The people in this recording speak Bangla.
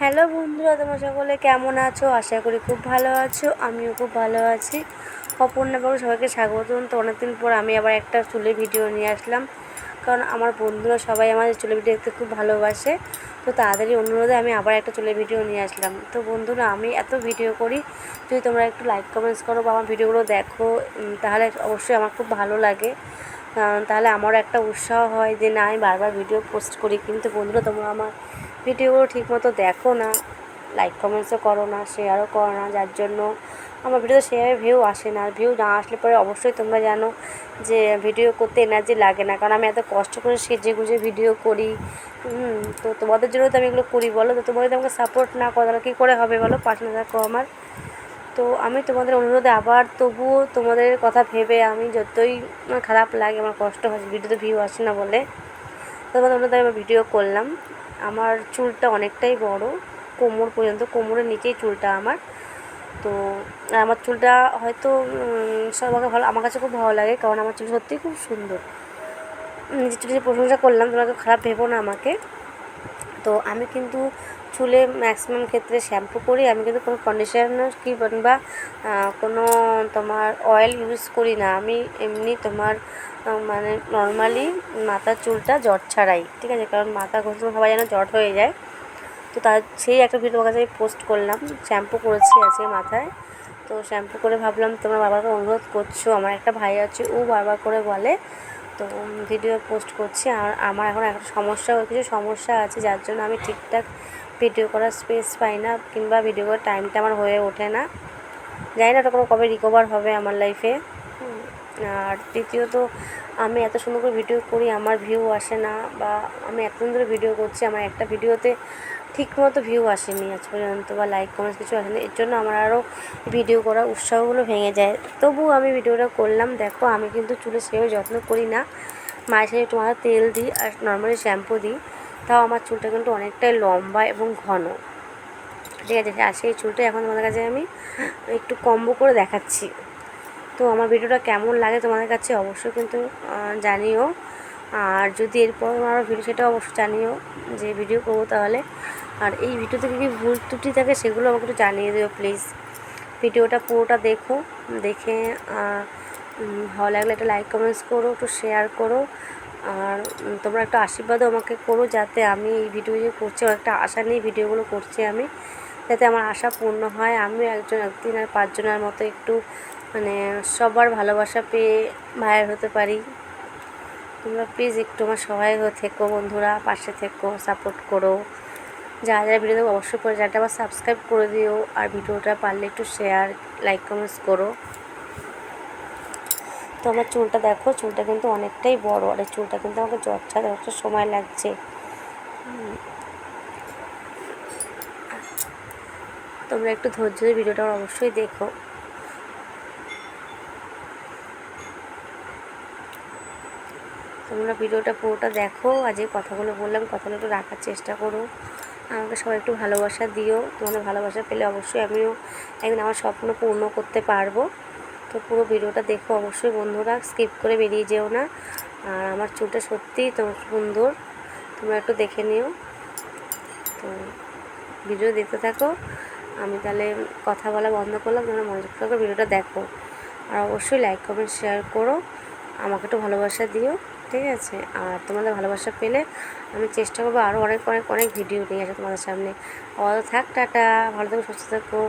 হ্যালো বন্ধুরা, তোমরা সকলে কেমন আছো? আশা করি খুব ভালো আছো, আমিও খুব ভালো আছি। অপর্ণা বাবু সবাইকে স্বাগতম। তো অনেকদিন পর আমি আবার একটা চুলের ভিডিও নিয়ে আসলাম। কারণ আমার বন্ধুরা সবাই আমাদের চুলের ভিডিও দেখতে খুব ভালোবাসে। তো তাদেরই অনুরোধে আমি আবার একটা চুলের ভিডিও নিয়ে আসলাম। তো বন্ধুরা, আমি এত ভিডিও করি, যদি তোমরা একটু লাইক কমেন্টস করো বা আমার ভিডিওগুলো দেখো তাহলে অবশ্যই আমার খুব ভালো লাগে। তাহলে আমারও একটা উৎসাহ হয় যে না, আমি বারবার ভিডিও পোস্ট করি। কিন্তু বন্ধুরা, তোমরা আমার ভিডিওগুলো ঠিকমতো দেখো না লাইক কমেন্টসও করো না শেয়ারও করো না, যার জন্য আমার ভিডিওতে সেভাবে ভিউ আসে না। ভিউ না আসলে পরে অবশ্যই তোমরা জানো যে ভিডিও করতে এনার্জি লাগে না। কারণ আমি এত কষ্ট করে সেজে গুজে ভিডিও করি। তো তোমাদের জন্য তো আমি এগুলো করি, বলো? তো যদি আমাকে সাপোর্ট না করো, তাহলে কী করে হবে বলো? পাশে না থাকো আমার। তো আমি তোমাদের অনুরোধে আবার তবুও তোমাদের কথা ভেবে আমি যতই খারাপ লাগে, আমার কষ্ট হয় ভিডিওতে ভিউ আসে না বলে তোমাদের অনুরোধে আমি ভিডিও করলাম। আমার চুলটা অনেকটাই বড়, কোমর পর্যন্ত, কোমরের নিচেই চুলটা আমার। তো আমার চুলটা হয়তো সব সবাইকে ভালো, আমার কাছে খুব ভালো লাগে, কারণ আমার চুল সত্যিই খুব সুন্দর। নিজের চুলের প্রশংসা করলাম তোমাকে খারাপ ভেবো না আমাকে। তো আমি কিন্তু চুলে ম্যাক্সিমাম ক্ষেত্রে শ্যাম্পু করি। আমি কিন্তু কোনো কন্ডিশনার কি বা কোনো তোমার অয়েল ইউজ করি না। আমি এমনি তোমার মানে নর্মালি মাথার চুলটা জট ছাড়াই, ঠিক আছে? কারণ মাথা ঘষলে সবাই যেন জট হয়ে যায়। তো তার, সেই একটা ভিডিও কাছে আমি পোস্ট করলাম। শ্যাম্পু করেছি আজকে মাথায়। তো শ্যাম্পু করে ভাবলাম, তোমার বাবাকে অনুরোধ করছ। আমার একটা ভাই আছে, ও বারবার করে বলে, তো ভিডিও পোস্ট করছি। আর আমার এখন একটা সমস্যা, কিছু সমস্যা আছে, যার জন্য আমি ঠিকঠাক ভিডিও করার স্পেস পাই না কিংবা ভিডিও করার টাইমটা আমার হয়ে ওঠে না। জানি না ওটা কোনো কবে রিকভার হবে আমার লাইফে আর দ্বিতীয়ত, আমি এত সুন্দর করে ভিডিও করি, আমার ভিউ আসে না বা আমি এত ধরে ভিডিও করছি, আমার একটা ভিডিওতে ঠিকমতো ভিউ আসেনি আজ পর্যন্ত বা লাইক কমেন্টস কিছু আসেনি। এর জন্য আমার আরও ভিডিও করার উৎসাহগুলো ভেঙে যায়। তবু আমি ভিডিওটা করলাম। দেখো, আমি কিন্তু চুলে সেভাবে যত্ন করি না। সাথে একটু মাথায় তেল দিই আর নর্মালি শ্যাম্পু দিই। তাও আমার চুলটা কিন্তু অনেকটাই লম্বা এবং ঘন। ঠিক আছে আর সেই চুলটা এখন তোমাদের কাছে আমি একটু কম্বো করে দেখাচ্ছি। তো আমার ভিডিওটা কেমন লাগে তোমাদের কাছে অবশ্যই কিন্তু জানিও। আর যদি এরপর আমার ভিডিও সেটা অবশ্যই জানিও যে ভিডিও করব তাহলে। আর এই ভিডিওতে কী কী ভুল ত্রুটি থাকে সেগুলো আমাকে একটু জানিয়ে দিও প্লিজ। ভিডিওটা পুরোটা দেখো, দেখে ভালো লাগলে একটা লাইক কমেন্টস করো, একটু শেয়ার করো। আর তোমরা একটু আশীর্বাদও আমাকে করো যাতে আমি এই ভিডিও যে করছি একটা আশা নিয়ে ভিডিওগুলো করছি আমি, যাতে আমার আশা পূর্ণ হয়। আমি একজন, একদিন আর পাঁচজনের মতো একটু মানে সবার ভালোবাসা পেয়ে ভাইরাল হতে পারি। তোমরা প্লিজ একটু আমার সহায় হয়ে থেকো বন্ধুরা, পাশে থেকো সাপোর্ট করো। যারা যারা ভিডিও অবশ্যই করে যাতে আবার সাবস্ক্রাইব করে দিও। আর ভিডিওটা পারলে একটু শেয়ার লাইক কমেন্টস করো। তো আমার চুলটা দেখো, চুলটা কিন্তু অনেকটাই বড় আর এই চুলটা কিন্তু আমাকে ছাড়াতে অনেকটা সময় লাগছে। তোমরা একটু ধৈর্য ধরে ভিডিওটা অবশ্যই দেখো। তোমরা ভিডিওটা পুরোটা দেখো, আজ এই কথাগুলো বললাম, কথাগুলো একটু রাখার চেষ্টা করো। আমাকে সবাই একটু ভালোবাসা দিও। তোমাদের ভালোবাসা পেলে অবশ্যই আমিও একদিন আমার স্বপ্ন পূর্ণ করতে পারব। তো পুরো ভিডিওটা দেখো অবশ্যই বন্ধুরা স্কিপ করে বেরিয়ে যেও না। আর আমার চুলটা সত্যিই তো সুন্দর, তোমরা একটু দেখে নিও। তো ভিডিও দেখতে থাকো, আমি তাহলে কথা বলা বন্ধ করলাম, তোমরা মনোযোগ করে ভিডিওটা দেখো। আর অবশ্যই লাইক কমেন্ট শেয়ার করো, আমাকে একটু ভালোবাসা দিও, ঠিক আছে? আর তোমাদের ভালোবাসা পেলে আমি চেষ্টা করব আরও অনেক অনেক অনেক ভিডিও নিয়ে আসা তোমাদের সামনে। আপাতত থাক, টাটা, ভালো থেকো, সুস্থ থেকো।